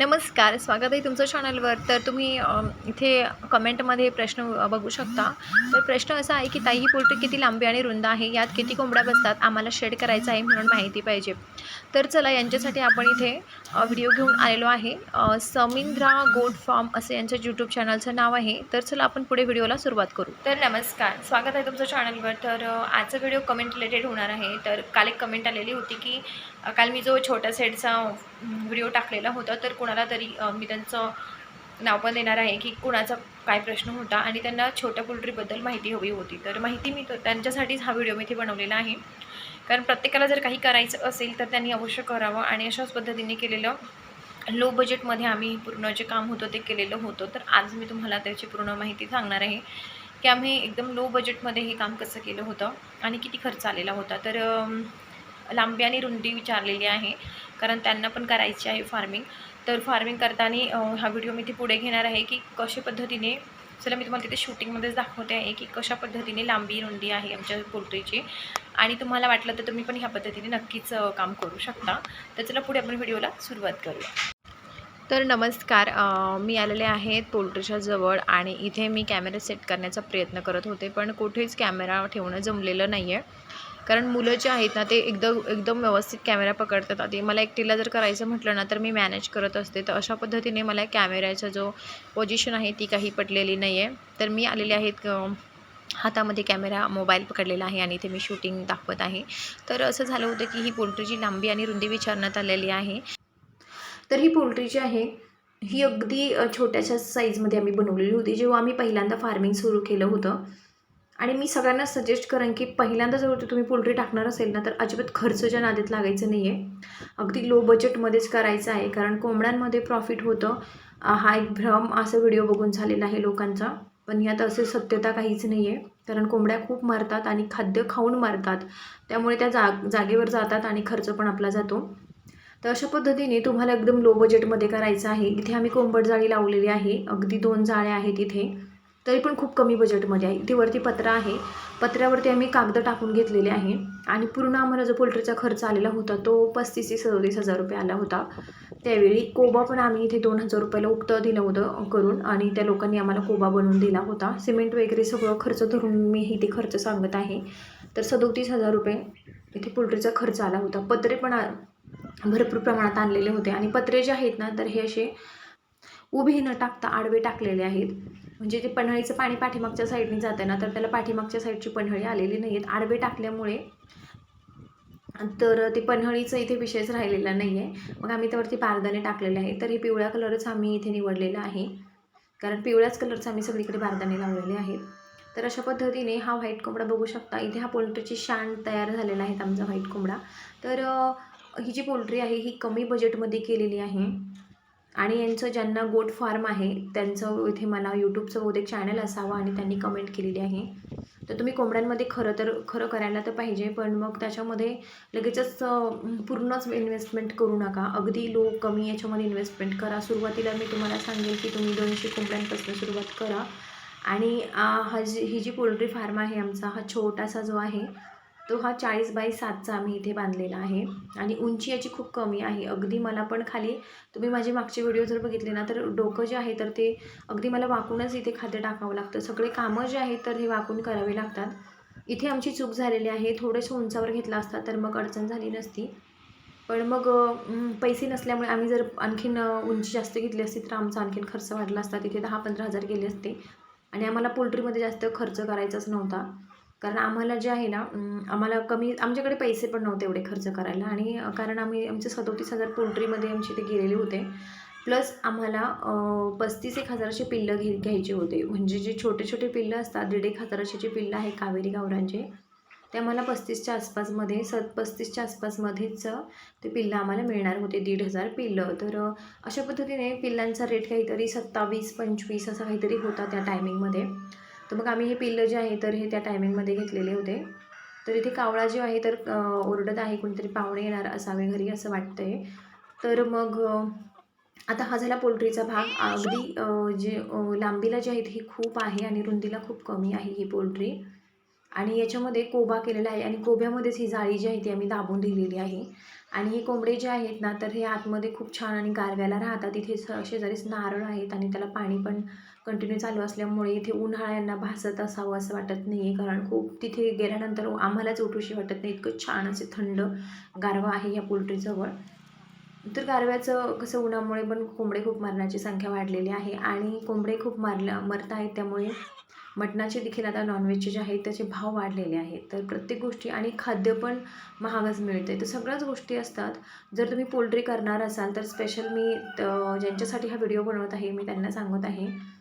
नमस्कार स्वागत आहे तुमचं चॅनलवर तर तुम्ही इथे कमेंटमध्ये प्रश्न बघू शकता. तर प्रश्न असा आहे की ताई ही पोल्ट्री किती लांबी आणि रुंद आहे? यात किती कोंबड्या बसतात? आम्हाला शेड करायचं आहे म्हणून माहिती पाहिजे. तर चला यांच्यासाठी आपण इथे व्हिडिओ घेऊन आलेलो आहे. समिंद्रा गोट फार्म असं यांच्या यूट्यूब चॅनलचं नाव आहे. तर चला आपण पुढे व्हिडिओला सुरुवात करू. तर नमस्कार स्वागत आहे तुमचं चॅनलवर तर आजचा व्हिडिओ कमेंट रिलेटेड होणार आहे. तर काल एक कमेंट आलेली होती की काल मी जो छोटा सेटचा व्हिडिओ टाकलेला होता तर कुणाला तरी मी त्यांचं नाव पण देणार आहे की कुणाचा काय प्रश्न होता आणि त्यांना छोट्या पोल्ट्रीबद्दल माहिती हवी होती. तर माहिती मी त्यांच्यासाठीच हा व्हिडिओ मी इथे बनवलेला आहे. कारण प्रत्येकाला जर काही करायचं असेल तर त्यांनी अवश्य करावं आणि अशाच पद्धतीने केलेलं लो बजेटमध्ये आम्ही पूर्ण जे काम होतं ते केलेलं होतं. तर आज मी तुम्हाला त्याची पूर्ण माहिती सांगणार आहे की आम्ही एकदम लो बजेटमध्ये हे काम कसं केलं होतं आणि किती खर्च आलेला होता. तर लांबी आणि रुंदी विचारलेली आहे. कारण त्यांना पण करायची आहे फार्मिंग तर फार्मिंग करताना हा व्हिडिओ मी ते पुढे घेणार आहे की कशा पद्धतीने चला मी तुम्हाला तिथे शूटिंगमध्येच दाखवते आहे की कशा पद्धतीने लांबी रुंदी आहे आमच्या पोल्ट्रीची. आणि तुम्हाला वाटलं तर तुम्ही पण ह्या पद्धतीने नक्कीच काम करू शकता. तर चला पुढे आपण व्हिडिओला सुरुवात करूया. तर नमस्कार मी आलेले आहेत पोल्ट्रीच्या जवळ आणि इथे मी कॅमेरा सेट करण्याचा प्रयत्न करत होते पण कुठेच कॅमेरा ठेवणं जमलेलं नाही आहे कारण मुलं जे आहेत ना ते एकदम एकदम व्यवस्थित कॅमेरा पकडतात. आधी मला एकटीला जर करायचं म्हटलं ना तर मी मॅनेज करत असते. तर अशा पद्धतीने मला कॅमेऱ्याचा जो पोझिशन आहे ती काही पटलेली नाही आहे तर मी आलेले आहेत हातामध्ये कॅमेरा मोबाईल पकडलेला आहे आणि इथे मी शूटिंग दाखवत आहे. तर असं झालं होतं की ही पोल्ट्रीची लांबी आणि रुंदी विचारण्यात आलेली आहे तर ही पोल्ट्री जी आहे ही अगदी छोट्याशा साईजमध्ये आम्ही बनवलेली होती. जेव्हा आम्ही पहिल्यांदा फार्मिंग सुरू केलं होतं आणि मी सगळ्यांना सजेस्ट करेन की पहिल्यांदा जर तुम्ही पोल्ट्री टाकणार असेल ना तर अजिबात खर्चच्या नादेत लागायचं नाही आहे अगदी लो बजेटमध्येच करायचं आहे कारण कोंबड्यांमध्ये प्रॉफिट होतं. हा एक भ्रम असा व्हिडिओ बघून झालेला आहे लोकांचा. पण यात असे सत्यता काहीच नाही आहे कारण कोंबड्या खूप मारतात आणि खाद्य खाऊन मारतात. त्यामुळे त्या जाग जागेवर जातात आणि खर्च पण आपला जातो. तर अशा पद्धतीने तुम्हाला एकदम लो बजेटमध्ये करायचं आहे. इथे आम्ही कोंबड जाळी लावलेली आहे. अगदी दोन जाळ्या आहेत इथे. तरी पण खूप कमी बजेटमध्ये आहे. इथे वरती पत्रा आहे. पत्र्यावरती आम्ही कागद टाकून घेतलेले आहे. आणि पूर्ण आम्हाला जो पोल्ट्रीचा खर्च आलेला होता तो पस्तीस ते सदतीस हजार रुपये आला होता. त्यावेळी कोबा पण आम्ही इथे दोन हजार रुपयाला उक्तं दिलं होतं करून आणि त्या लोकांनी आम्हाला कोबा बनवून दिला होता. सिमेंट वगैरे सगळं खर्च धरून मी इथे खर्च सांगत आहे. तर सदोतीस हजार रुपये इथे पोल्ट्रीचा खर्च आला होता. पत्रे पण भरपूर प्रमाणात आणलेले होते. आणि पत्रे जे आहेत ना तर हे असे उभे न टाकता आडवे टाकलेले आहेत. म्हणजे ते पन्हाळीचं पाणी पाठीमागच्या साईडने जातं ना तर त्याला पाठीमागच्या साईडची पन्हाळी आलेली नाही आहेत आडवे टाकल्यामुळे तर ते पन्हाळीचं इथे विषयच राहिलेला नाही आहे मग आम्ही त्यावरती बारदाणे टाकलेले आहे तर हे पिवळ्या कलरच आम्ही इथे निवडलेलं आहे. कारण पिवळ्याच कलरचं आम्ही सगळीकडे बारदाणे लावलेले आहेत. तर अशा पद्धतीने हा व्हाईट कोंबडा बघू शकता. इथे हा पोल्ट्रीची शान तयार झालेला आहे आमचा व्हाईट कोंबडा. तर ही जी पोल्ट्री आहे ही कमी बजेटमध्ये केलेली आहे. आणि यांचं ज्यांना गोट फार्म आहे त्यांचं इथे मला यूट्यूबचं बहुतेक चॅनल असावं आणि त्यांनी कमेंट केलेली आहे. तर तुम्ही कोंबड्यांमध्ये खरं तर खरं करायला तर पाहिजे पण मग त्याच्यामध्ये लगेचच पूर्णच इन्व्हेस्टमेंट करू नका. अगदी लो कमी याच्यामध्ये इन्व्हेस्टमेंट करा. सुरुवातीला मी तुम्हाला सांगेल की तुम्ही दोनशे कोंबड्यांपासून सुरुवात करा. आणि हा जी ही जी पोल्ट्री फार्म आहे आमचा हा छोटासा जो आहे तो हा चाळीस बाय सातचा आम्ही इथे बांधलेला आहे. आणि उंची याची खूप कमी आहे. अगदी मला पण खाली तुम्ही माझे मागचे व्हिडिओ जर बघितले ना तर डोकं जे आहे तर ते अगदी मला वाकूनच इथे खाद्य टाकावं लागतं. सगळे कामं जे आहेत तर हे वाकून करावे लागतात. इथे आमची चूक झालेली आहे. थोडंसं उंचावर घेतला असता तर मग अडचण झाली नसती. पण मग पैसे नसल्यामुळे आम्ही जर आणखीन उंची जास्त घेतली असती तर आमचा आणखीन खर्च वाढला असता. तिथे दहा पंधरा हजार गेले असते. आणि आम्हाला पोल्ट्रीमध्ये जास्त खर्च करायचाच नव्हता. कारण आम्हाला जे आहे ना आम्हाला कमी आमच्याकडे पैसे पण नव्हते एवढे खर्च करायला. आणि कारण आम्ही आमचे सदोतीस हजार पोल्ट्रीमध्ये आमचे ते गेलेले होते. प्लस आम्हाला पस्तीस एक हजाराचे पिल्लं घे घ्यायचे होते. म्हणजे जे छोटे छोटे पिल्लं असतात दीड एक हजाराचे जे पिल्लं आहे कावेरी गावरांचे ते आम्हाला पस्तीसच्या आसपासमध्ये स पस्तीसच्या आसपासमध्येच ते पिल्लं आम्हाला मिळणार होते दीड हजार पिल्लं. तर अशा पद्धतीने पिल्लांचा रेट काहीतरी सत्तावीस पंचवीस असा काहीतरी होता त्या टायमिंगमध्ये तर मग आम्ही हे पिल्लं जे आहे तर हे त्या टायमिंगमध्ये घेतलेले होते. तर इथे कावळा जे आहे तर ओरडत आहे कोणीतरी पाहुणे येणार असावे घरी असं वाटतं आहे तर मग आता हा झाला पोल्ट्रीचा भाग. अगदी जे लांबीला जे आहे ही खूप आहे आणि रुंदीला खूप कमी आहे ही पोल्ट्री. आणि याच्यामध्ये कोबा केलेला आहे आणि कोब्यामध्येच ही जाळी जी आहे ती आम्ही दाबून दिलेली आहे. आणि हे कोंबडे जे आहेत ना तर हे आतमध्ये खूप छान आणि गारव्याला राहतात. इथे स शेजारीच नारळ आहेत आणि त्याला पाणी पण कंटिन्यू चालू असल्यामुळे इथे उन्हाळ्यांना भासत असावं असं वाटत नाही आहे कारण खूप तिथे गेल्यानंतर आम्हालाच उठूशी वाटत नाही. इतकं छान असे थंड गारवा आहे या पोल्ट्रीजवळ. तर गारव्याचं कसं उन्हामुळे पण कोंबडे खूप मरण्याची संख्या वाढलेली आहे. आणि कोंबडे खूप मारल्या मरत आहेत त्यामुळे मटणाचे देखील आता नॉनव्हेजचे जे आहेत त्याचे भाव वाढलेले आहेत. तर प्रत्येक गोष्टी आणि खाद्य पण महागच मिळते तर सगळ्याच गोष्टी असतात. जर तुम्ही पोल्ट्री करणार असाल तर स्पेशल मी त- ज्यांच्यासाठी हा व्हिडिओ बनवत आहे मी त्यांना सांगत आहे.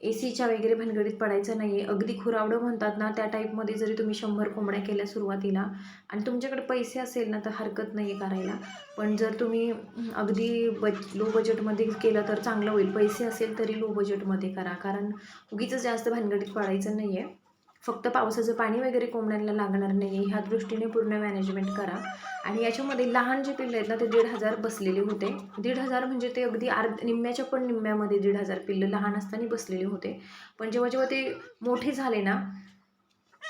ए सीच्या वगैरे भानगडीत पडायचं नाही आहे अगदी खुरावडं म्हणतात ना त्या टाईपमध्ये जरी तुम्ही शंभर कोंबड्या केल्या सुरुवातीला आणि तुमच्याकडे पैसे असेल ना तर हरकत नाही आहे करायला. पण जर तुम्ही अगदी बज लो बजेटमध्ये केलं तर चांगलं होईल. पैसे असेल तरी लो बजेटमध्ये करा. कारण उगीच जास्त भानगडीत पडायचं नाही आहे फक्त पावसाचं पाणी वगैरे कोंबड्यांना लागणार नाही. ह्या दृष्टीने पूर्ण मॅनेजमेंट करा. आणि याच्यामध्ये लहान जे पिल्लं आहेत ना ते दीड हजार बसलेले होते. दीड हजार म्हणजे ते अगदी अर्ध निम्म्याच्या पण निम्म्यामध्ये दीड हजार पिल्लं लहान असताना बसलेले होते. पण जेव्हा जेव्हा ते मोठे झाले ना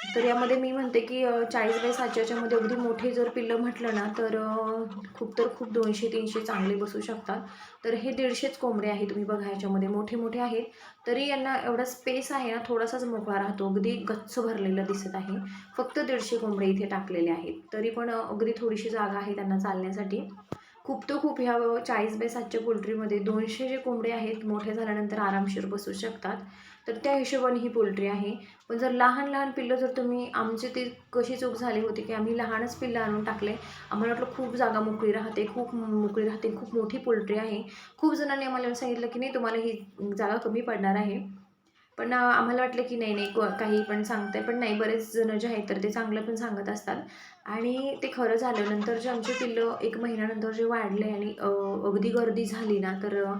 तर यामध्ये मी म्हणते की चाळीस बाय सातच्यामध्ये अगदी मोठे जर पिल्लं म्हटलं ना तर खूप तर खूप दोनशे तीनशे चांगले बसू शकतात. तर हे दीडशेच कोंबडे आहे तुम्ही बघा याच्यामध्ये. मोठे मोठे आहेत. तरी यांना एवढा स्पेस आहे ना थोडासाच मोकळा राहतो. अगदी गच्च भरलेलं दिसत आहे. फक्त दीडशे कोंबडे इथे टाकलेले आहेत. तरी पण अगदी थोडीशी जागा आहे त्यांना चालण्यासाठी. खूप तर खूप ह्या चाळीस बाय सातच्या पोल्ट्रीमध्ये दोनशे जे कोंबडे आहेत मोठे झाल्यानंतर आरामशीर बसू शकतात. तर त्या हिशोबाने ही पोल्ट्री आहे. पण जर लहान लहान पिल्लं जर तुम्ही आमची ती कशी चूक झाली होती की आम्ही लहानच पिल्लं आणून टाकले आम्हाला वाटलं खूप जागा मोकळी राहते खूप मोकळी राहते खूप मोठी पोल्ट्री आहे. खूप जणांनी आम्हाला सांगितलं की नाही तुम्हाला ही जागा कमी पडणार आहे. पण आम्हाला वाटलं की नाही नाही को- काही पण सांगताय पण नाही बरेच जण जे आहेत तर ते चांगलं पण सांगत असतात. आणि ते खरं झालं नंतर जे आमचे पिल्लं एक महिन्यानंतर जे वाढले आणि अगदी गर्दी झाली ना तर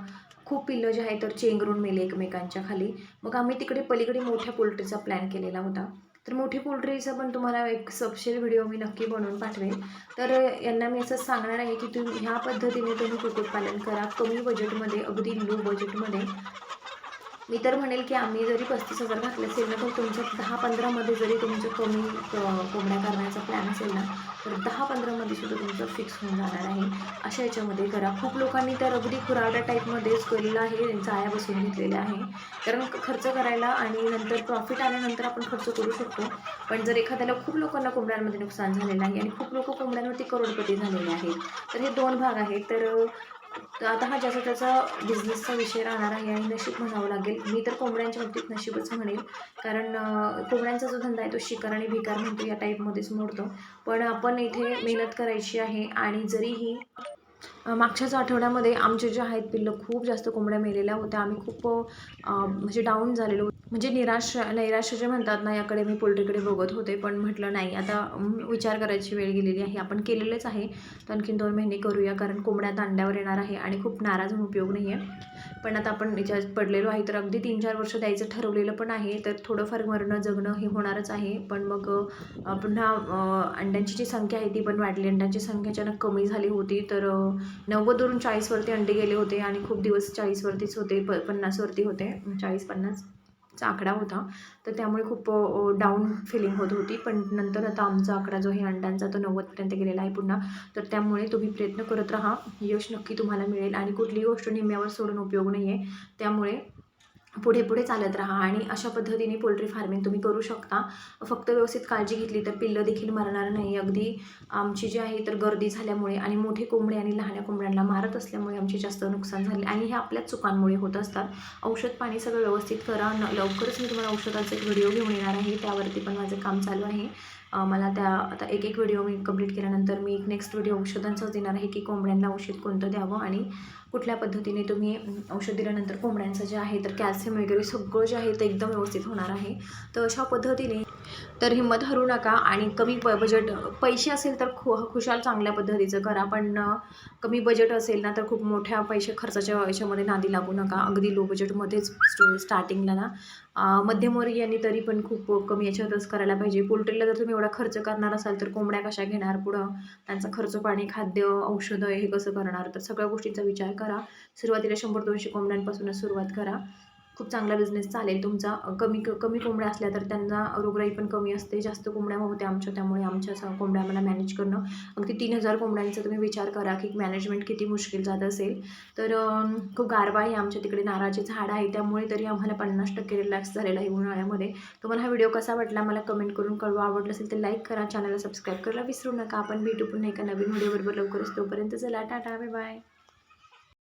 खूप पिल्लं जे आहेत तर चेंगरून मेले एकमेकांच्या खाली. मग आम्ही तिकडे पलीकडे मोठ्या पोल्ट्रीचा प्लॅन केलेला होता. तर मोठी पोल्ट्रीचा पण तुम्हाला एक सपशेल व्हिडिओ मी नक्की बनवून पाठवेन. तर यांना मी असं सांगणार आहे की तुम्ही ह्या पद्धतीने तुम्ही कुक्कुटपालन करा. कमी बजेटमध्ये अगदी लो बजेटमध्ये मी तर म्हणेल की आम्ही जरी पस्तीस हजार घातले असेल ना तर तुमचं दहा पंधरामध्ये जरी तुमचं कमी कोंबड्या करण्याचा प्लॅन असेल ना तर दहा पंधरामध्ये सुद्धा तुमचं फिक्स होऊन जाणार आहे. अशा याच्यामध्ये करा. खूप लोकांनी तर अगदी खुराड्या टाईपमध्येच केलेलं आहे जाया बसून घेतलेलं आहे. कारण खर्च करायला आणि नंतर प्रॉफिट आल्यानंतर आपण खर्च करू शकतो. पण जर एखाद्याला खूप लोकांना कोंबड्यांमध्ये नुकसान झालेलं आहे आणि खूप लोक कोंबड्यांवरती करोडपती झालेले आहेत तर हे दोन भाग आहेत. तर तर आता हा ज्याचा त्याचा बिझनेसचा विषय राहणार आहे आणि नशीब म्हणावं लागेल. मी तर कोंबड्यांच्या बाबतीत नशीबच म्हणेल. कारण कोंबड्यांचा जो धंदा आहे तो शिकार आणि भिकार म्हणतो या टाईपमध्येच मोडतो. पण आपण इथे मेहनत करायची आहे आणि जरीही मागच्याच आठवड्यामध्ये आमचे जे आहेत पिल्लं खूप जास्त कोंबड्या मेलेल्या होत्या. आम्ही खूप म्हणजे डाऊन झालेलो म्हणजे निराश नैराश्य जे म्हणतात ना याकडे मी पोल्ट्रीकडे बघत होते पण म्हटलं नाही. आता विचार करायची वेळ गेलेली आहे. आपण केलेलंच आहे. तर आणखीन दोन महिने करूया कारण कोंबड्या तांड्यावर येणार आहे आणि खूप नाराज होऊन उपयोग नाही आहे पण आता आपण याच्यात पडलेलो आहे तर अगदी तीन चार वर्ष द्यायचं ठरवलेलं पण आहे. तर थोडंफार मरणं जगणं हे होणारच आहे. पण मग पुन्हा अंड्यांची जी संख्या आहे ती पण वाढली. अंड्यांची संख्या अचानक कमी झाली होती. तर नव्वदवरून चाळीसवरती अंडे गेले होते आणि खूप दिवस चाळीसवरतीच होते प पन्नासवरती होते. चाळीस पन्नास. चा आकडा होता. तर त्यामुळे खूप डाऊन फिलिंग होत होती. पण नंतर आता आमचा आकडा जो आहे अंड्यांचा तो नव्वदपर्यंत गेलेला आहे पुन्हा. तर त्यामुळे तुम्ही प्रयत्न करत राहा. यश नक्की तुम्हाला मिळेल. आणि कुठलीही गोष्ट निम्म्यावर सोडून उपयोग नाही आहे त्यामुळे पुढे पुढे चालत राहा आणि अशा पद्धतीने पोल्ट्री फार्मिंग तुम्ही करू शकता. फक्त व्यवस्थित काळजी घेतली तर पिल्लं देखील मरणार नाही. अगदी आमची जी आहे तर गर्दी झाल्यामुळे आणि मोठे कोंबडे आणि लहान्या कोंबड्यांना मारत असल्यामुळे आमचे जास्त नुकसान झाले आणि हे आपल्याच चुकांमुळे होत असतात. औषध पाणी सगळं व्यवस्थित करा. न लवकरच मी तुम्हाला औषधाचा एक व्हिडिओ घेऊन येणार आहे. त्यावरती पण माझं काम चालू आहे. मला त्या आता एक एक व्हिडिओ मी कंप्लीट केल्यानंतर मी एक नेक्स्ट व्हिडिओ औषधांचाच देणार आहे की कोंबड्यांना औषध कोणतं द्यावं आणि कुठल्या पद्धतीने तुम्ही औषध दिल्यानंतर कोंबड्यांचं जे आहे तर कॅल्शियम वगैरे सगळं जे आहे ते एकदम व्यवस्थित होणार आहे. तर अशा पद्धतीने तर हिंमत हरू नका आणि कमी प बजेट पैसे असेल तर खु खुशाल चांगल्या पद्धतीचं करा पण कमी बजेट असेल ना तर खूप मोठ्या पैसे खर्चाच्या याच्यामध्ये नादी लागू नका. अगदी लो बजेटमध्येच स्टो स्टार्टिंगला ना मध्यमवर्गीयांनी तरी पण खूप कमी याच्यातच करायला पाहिजे. पोल्ट्रीला जर तुम्ही एवढा खर्च करणार असाल तर कोंबड्या कशा घेणार पुढं? त्यांचा खर्च पाणी खाद्य औषधं हे कसं करणार? तर सगळ्या गोष्टींचा विचार करा. सुरुवातीला शंभर दोनशे कोंबड्यांपासूनच सुरुवात करा. खूप चांगला बिझनेस चालेल. तुमचा कमी क कमी कोंबड्या असल्या तर त्यांना रोगराई पण कमी असते. जास्त कोंबड्या होत्या आमच्या त्यामुळे आमच्या असं कोंबड्या आम्हाला मॅनेज करणं अगदी तीन हजार कोंबड्यांचा तुम्ही विचार करा की मॅनेजमेंट किती मुश्किल जात असेल. तर खूप गारवा आहे आमच्या तिकडे नारळाचे झाड आहे. त्यामुळे तरी आम्हाला पन्नास टक्के रिलॅक्स झालेला आहे उन्हाळ्यामध्ये. तुम्हाला हा व्हिडिओ कसा वाटला मला कमेंट करून कळवा. आवडलं असेल तर लाईक करा. चॅनलला सबस्क्राईब करायला विसरू नका. आपण भेटू पुन्हा एका नवीन व्हिडिओबरोबर लवकरच. तोपर्यंत चला टाटा बाय बाय